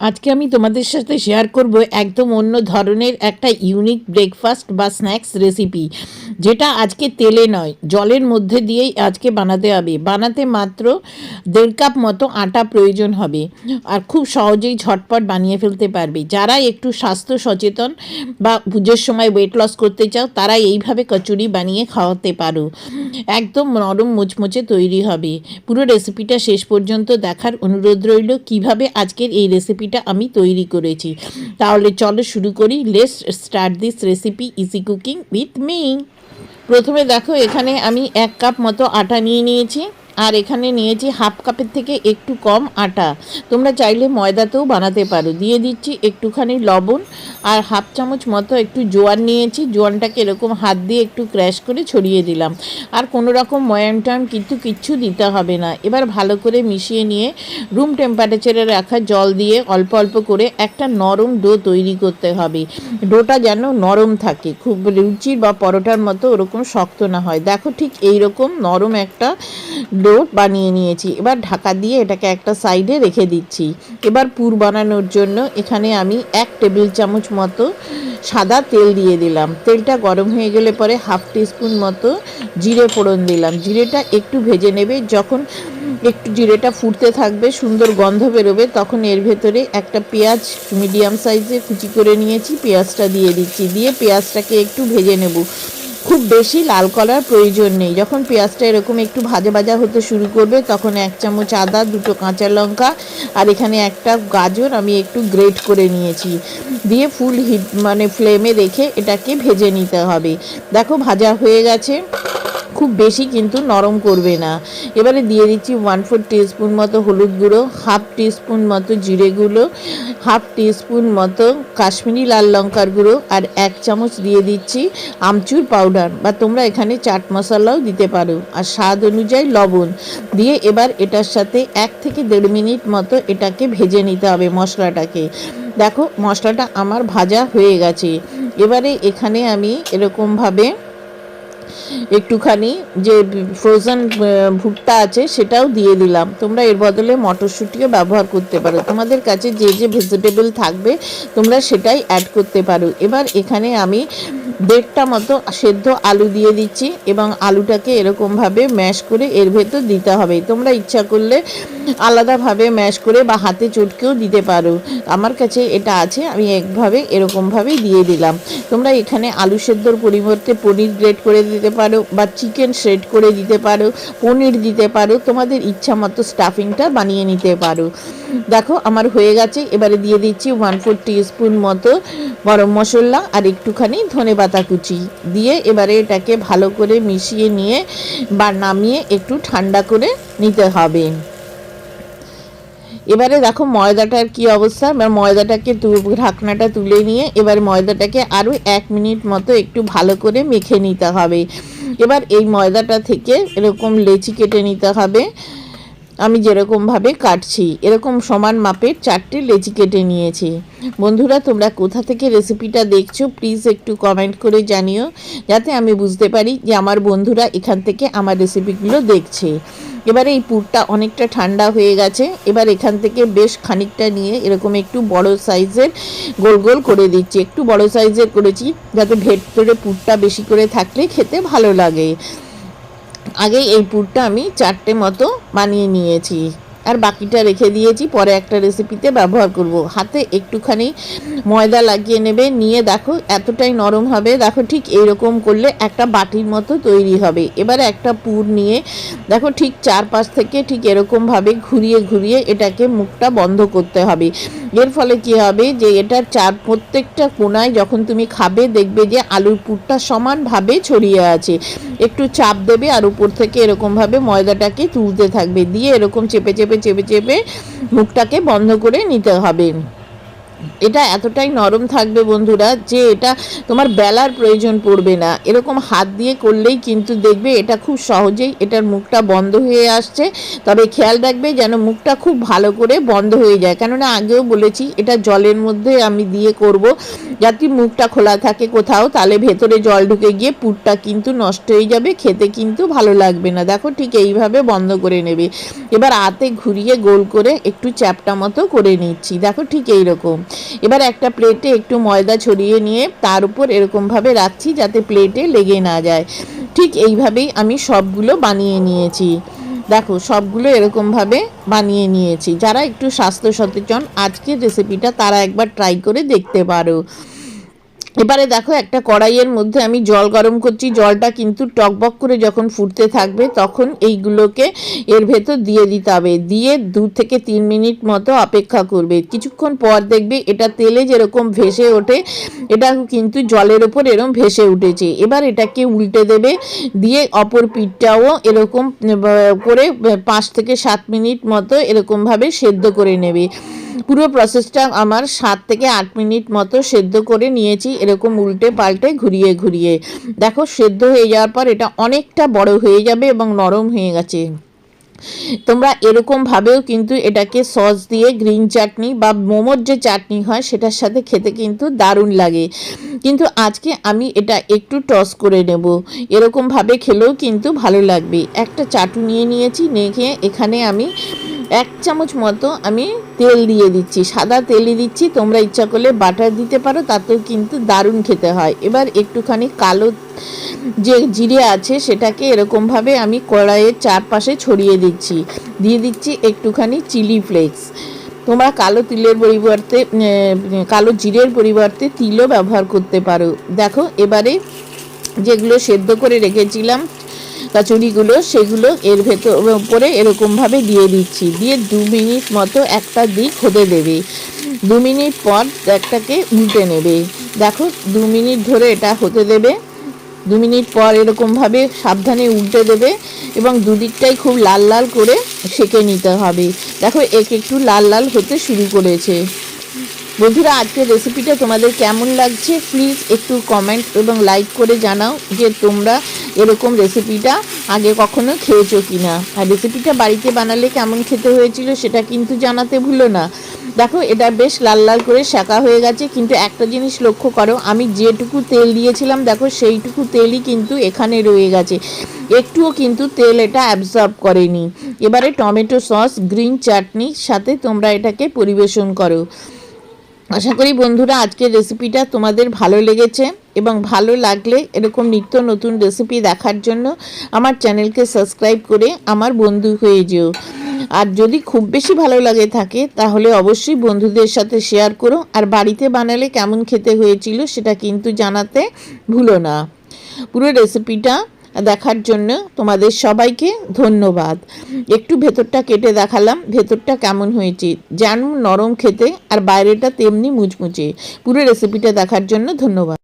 আজকে আমি তোমাদের সাথে শেয়ার করব একদম অন্য ধরনের একটা ইউনিক ব্রেকফাস্ট বা স্ন্যাক্স রেসিপি যেটা আজকে তেলে নয়, জলের মধ্যে দিয়েই আজকে বানাতে হবে। বানাতে মাত্র দেড় কাপ মতো আটা প্রয়োজন হবে আর খুব সহজেই ঝটপট বানিয়ে ফেলতে পারবে। যারা একটু স্বাস্থ্য সচেতন বা পুজোর সময় ওয়েট লস করতে চাও, তারা এইভাবে কচুরি বানিয়ে খাওয়াতে পারো। একদম নরম মুচমুচে তৈরি হবে। পুরো রেসিপিটা শেষ পর্যন্ত দেখার অনুরোধ রইল, কীভাবে আজকের এই রেসিপিটা আমি তৈরি করেছি। তাহলে চলো শুরু করি। Let's start this recipe easy cooking with me প্রথমে দেখো, এখানে আমি এক কাপ মতো আটা নিয়ে নিয়েছি। আর এখানে নিয়েছি হাফ কাপের থেকে একটু কম আটা। তোমরা চাইলে ময়দাতেও বানাতে পারো। দিয়ে দিচ্ছি একটুখানি লবণ আর হাফ চামচ মতো একটু জোয়ান নিয়েছি। জোয়ানটাকে এরকম হাত দিয়ে একটু ক্র্যাশ করে ছড়িয়ে দিলাম। আর কোনো রকম ময়াম টয়াম কিন্তু কিচ্ছু দিতে হবে না। এবার ভালো করে মিশিয়ে নিয়ে রুম টেম্পারেচারে রাখা জল দিয়ে অল্প অল্প করে একটা নরম ডো তৈরি করতে হবে। ডোটা যেন নরম থাকে। খুব লুচির বা পরোটার মতো ওরকম শক্ত না হয়। দেখো ঠিক এই রকম নরম একটা ডো বানিয়ে নিয়েছি। এবার ঢাকা দিয়ে এটাকে একটা সাইডে রেখে দিচ্ছি। এবার পুর বানানোর জন্য এখানে আমি এক টেবিল চামচ মতো সাদা তেল দিয়ে দিলাম। তেলটা গরম হয়ে গেলে পরে হাফ টিস্পুন মতো জিরে ফোড়ন দিলাম। জিরেটা একটু ভেজে নেবে। যখন একটু জিরেটা ফুটতে থাকবে, সুন্দর গন্ধ বেরোবে, তখন এর ভেতরে একটা পেঁয়াজ মিডিয়াম সাইজে কুচি করে নিয়েছি। পেঁয়াজটা দিয়ে দিচ্ছি। দিয়ে পেঁয়াজটাকে একটু ভেজে নেব। খুব বেশি লাল করার প্রয়োজন নেই। যখন পেঁয়াজটা এরকম একটু ভাজা ভাজা হতে শুরু করবে, তখন এক চামচ আদা, দুটো কাঁচা লঙ্কা আর এখানে একটা গাজর আমি একটু গ্রেট করে নিয়েছি। দিয়ে ফুল হিট মানে ফ্লেমে রেখে এটাকে ভেজে নিতে হবে। দেখো ভাজা হয়ে গেছে। খুব বেশি কিন্তু নরম করবে না। এবারে দিয়ে দিচ্ছি ওয়ান ফোর টিস্পুন মতো হলুদ গুঁড়ো হাফ টিস্পুন মতো জিরে গুঁড়ো হাফ টিস্পুন মতো কাশ্মীরি লাল লঙ্কার গুঁড়ো আর এক চামচ দিয়ে দিচ্ছি আমচুর পাউডার বা তোমরা এখানে চাট মশলাও দিতে পারো। আর স্বাদ অনুযায়ী লবণ দিয়ে এবার এটার সাথে এক থেকে দেড় মিনিট মতো এটাকে ভেজে নিতে হবে মশলাটাকে। দেখো মশলাটা আমার ভাজা হয়ে গেছে। এবারে এখানে আমি এরকমভাবে একটুখানি যে ফ্রোজেন ভুট্টা আছে সেটাও দিয়ে দিলাম। তোমরা এর বদলে মটরশুঁটিও ব্যবহার করতে পারো। তোমাদের কাছে যে যে ভেজিটেবল থাকবে, তোমরা সেটাই অ্যাড করতে পারো। এবার এখানে আমি দেড়টা মতো সেদ্ধ আলু দিয়ে দিচ্ছি এবং আলুটাকে এরকমভাবে ম্যাশ করে এর ভেতর দিতে হবে। তোমরা ইচ্ছা করলে আলাদাভাবে ম্যাশ করে বা হাতে চটকেও দিতে পারো। আমার কাছে এটা আছে, আমি একভাবে এরকমভাবেই দিয়ে দিলাম। তোমরা এখানে আলু সেদ্ধর পরিবর্তে পনির গ্রেট করে দিতে পারো বা চিকেন শ্রেড করে দিতে পারো, পনির দিতে পারো, তোমাদের ইচ্ছা মতো স্টাফিংটা বানিয়ে নিতে পারো। দেখো, আমার হয়ে গেছে। এবারে দিয়ে দিচ্ছি ওয়ান ফোর স্পুন মতো গরম মশলা আর একটুখানি ধনে পাতা কুচি। দিয়ে এবারে এটাকে ভালো করে মিশিয়ে নিয়ে বা নামিয়ে একটু ঠান্ডা করে নিতে হবে। এবারে দেখো, ময়দাটার কি অবস্থা? এবার ময়দাটাকে ঢাকনাটা তুলে নিয়ে এবার ময়দাটাকে আরও এক মিনিট মতো একটু ভালো করে মেখে নিতে হবে। এবার এই ময়দাটা থেকে এরকম লেচি কেটে নিতে হবে। আমি যেরকমভাবে কাটছি, এরকম সমান মাপের চারটে লেচি কেটে নিয়েছি। বন্ধুরা, তোমরা কোথা থেকে রেসিপিটা দেখছ, প্লিজ একটু কমেন্ট করে জানিও, যাতে আমি বুঝতে পারি যে আমার বন্ধুরা এখান থেকে আমার রেসিপিগুলো দেখছে। এবারে এই পুরটা অনেকটা ঠান্ডা হয়ে গেছে, এবার এখান থেকে বেশ খানিকটা নিয়ে এরকম একটু বড় সাইজের গোল গোল করে দিচ্ছি। একটু বড় সাইজের করেছি, যাতে ভেতরে পুরটা বেশি করে থাকলে খেতে ভালো লাগে। আগে এই পুরটা আমি চারটে মতো বানিয়ে নিয়েছি। আর বাকিটা রেখে দিয়েছি, পরে একটা রেসিপিতে ব্যবহার করব। হাতে একটুখানি ময়দা লাগিয়ে নেবে, নিয়ে দেখো এতটাই নরম হবে। দেখো ঠিক এইরকম করলে একটা বাটির মতো তৈরি হবে। এবারে একটা পুর নিয়ে দেখো ঠিক চারপাশ থেকে ঠিক এরকমভাবে ঘুরিয়ে ঘুরিয়ে এটাকে মুখটা বন্ধ করতে হবে। এর ফলে কি হবে যে এটার চার প্রত্যেকটা কোনায় যখন তুমি খাবে দেখবে যে আলুর পুরটা সমানভাবে ছড়িয়ে আছে। একটু চাপ দেবে আর উপর থেকে এরকমভাবে ময়দাটাকে তুলতে থাকবে। দিয়ে এরকম চেপে চেপে চেপে চেপে মুখটাকে বন্ধ করে নিতে হবে। এটা এতটাই নরম থাকবে বন্ধুরা যে এটা তোমার বেলার প্রয়োজন পড়বে না। এরকম হাত দিয়ে করলেই কিন্তু দেখবে এটা খুব সহজেই এটার মুখটা বন্ধ হয়ে আসছে। তবে খেয়াল রাখবে যেন মুখটা খুব ভালো করে বন্ধ হয়ে যায়। কেননা আগেও বলেছি, এটা জলের মধ্যে আমি দিয়ে করব। যাতে মুখটা খোলা থাকে কোথাও, তাহলে ভেতরে জল ঢুকে গিয়ে পুরটা কিন্তু নষ্ট হয়ে যাবে, খেতে কিন্তু ভালো লাগবে না। দেখো ঠিক এইভাবে বন্ধ করে নেবে। এবার হাতে ঘুরিয়ে গোল করে একটু চ্যাপটা মতো করে নিচ্ছি। দেখো ঠিক এইরকম। এবার একটা প্লেটে একটু ময়দা ছড়িয়ে নিয়ে তার উপর এরকমভাবে রাখছি যাতে প্লেটে লেগে না যায়। ঠিক এইভাবেই আমি সবগুলো বানিয়ে নিয়েছি। দেখো, সবগুলো এরকমভাবে বানিয়ে নিয়েছি। যারা একটু স্বাস্থ্য সচেতন, আজকের রেসিপিটা তারা একবার ট্রাই করে দেখতে পারো। এবারে দেখো একটা কড়াইয়ের মধ্যে আমি জল গরম করছি, জলটা কিন্তু টকবক করে যখন ফুটতে থাকবে তখন এইগুলোকে এর ভেতর দিয়ে দিতে হবে। দিয়ে দু থেকে তিন মিনিট মতো অপেক্ষা করবে। কিছুক্ষণ পর দেখবে এটা তেলে যেরকম ভেসে ওঠে, এটা কিন্তু জলের ওপর এরকম ভেসে উঠেছে। এবার এটাকে উল্টে দেবে, দিয়ে অপর পিঠটাও এরকম করে পাঁচ থেকে সাত মিনিট মতো এরকমভাবে সেদ্ধ করে নেবে। পুরো প্রসেসটা আমার সাত থেকে আট মিনিট মতো সেদ্ধ করে নিয়েছি, এরকম উল্টে পাল্টে ঘুরিয়ে ঘুরিয়ে। দেখো, সেদ্ধ হয়ে যাওয়ার পর এটা অনেকটা বড় হয়ে যাবে এবং নরম হয়ে গেছে। তোমরা এরকমভাবেও কিন্তু এটাকে সস দিয়ে গ্রিন চাটনি বা মোমোর যে চাটনি হয়, সেটার সাথে খেতে কিন্তু দারুণ লাগে। কিন্তু আজকে আমি এটা একটু টস করে নেব। এরকমভাবে খেলেও কিন্তু ভালো লাগবে। একটা চাটু নিয়ে নিয়েছি, নিয়ে এখানে আমি এক চামচ মতো আমি তেল দিয়ে দিচ্ছি, সাদা তেলই দিচ্ছি, তোমরা ইচ্ছা করলে বাটার দিতে পারো, তাতেও কিন্তু দারুণ খেতে হয়। এবার একটুখানি কালো যে জিরে আছে, সেটাকে এরকমভাবে আমি কড়াইয়ের চারপাশে ছড়িয়ে দিচ্ছি। দিয়ে দিচ্ছি একটুখানি চিলি ফ্লেক্স। তোমরা কালো তিলের পরিবর্তে কালো জিরের পরিবর্তে তিলও ব্যবহার করতে পারো। দেখো, এবারে যেগুলো সেদ্ধ করে রেখেছিলাম কচুরিগুলো সেগুলো এর ভেতর, উপরে এরকমভাবে দিয়ে দিচ্ছি। দিয়ে দু মিনিট মতো একটা দিক হতে দেবে। দু মিনিট পর একটাকে উল্টে নেবে। দেখো, দু মিনিট ধরে এটা হতে দেবে। দু মিনিট পর এরকমভাবে সাবধানে উল্টে দেবে এবং দুদিকটাই খুব লাল লাল করে সেঁকে নিতে হবে। দেখো, এক একটু লাল লাল হতে শুরু করেছে। বন্ধুরা, আজকের রেসিপিটা তোমাদের কেমন লাগছে? প্লিজ একটু কমেন্ট এবং লাইক করে জানাও যে তোমরা এরকম রেসিপিটা আগে কখনো খেয়েছো কি না আর রেসিপিটা বাড়িতে বানালে কেমন খেতে হয়েছিল সেটা কিন্তু জানাতে ভুলো না। দেখো, এটা বেশ লাল লাল করে শাঁকা হয়ে গেছে, কিন্তু একটা জিনিস লক্ষ্য করো, আমি যেটুকু তেল দিয়েছিলাম, দেখো সেইটুকু তেলই কিন্তু এখানে রয়ে গেছে। একটুও কিন্তু তেল এটা অ্যাবজর্ব করেনি। এবারে টমেটো সস, গ্রিন চাটনির সাথে তোমরা এটাকে পরিবেশন করো। আশা করি বন্ধুরা, আজকের রেসিপিটা তোমাদের ভালো লেগেছে। এবং ভালো লাগলে এরকম নিত্য নতুন রেসিপি দেখার জন্য আমার চ্যানেলকে সাবস্ক্রাইব করে আমার বন্ধু হয়ে যেও। আর যদি খুব বেশি ভালো লাগে থাকে, তাহলে অবশ্যই বন্ধুদের সাথে শেয়ার করো। আর বাড়িতে বানালে কেমন খেতে হয়েছিল সেটা কিন্তু জানাতে ভুলো না। পুরো রেসিপিটা দেখার জন্য তোমাদের সবাইকে ধন্যবাদ। একটু ভেতরটা কেটে দেখালাম, ভেতরটা কেমন হয়েছে। যেমন নরম খেতে, আর বাইরেটা তেমনি মুচমুচে। পুরো রেসিপিটা দেখার জন্য ধন্যবাদ।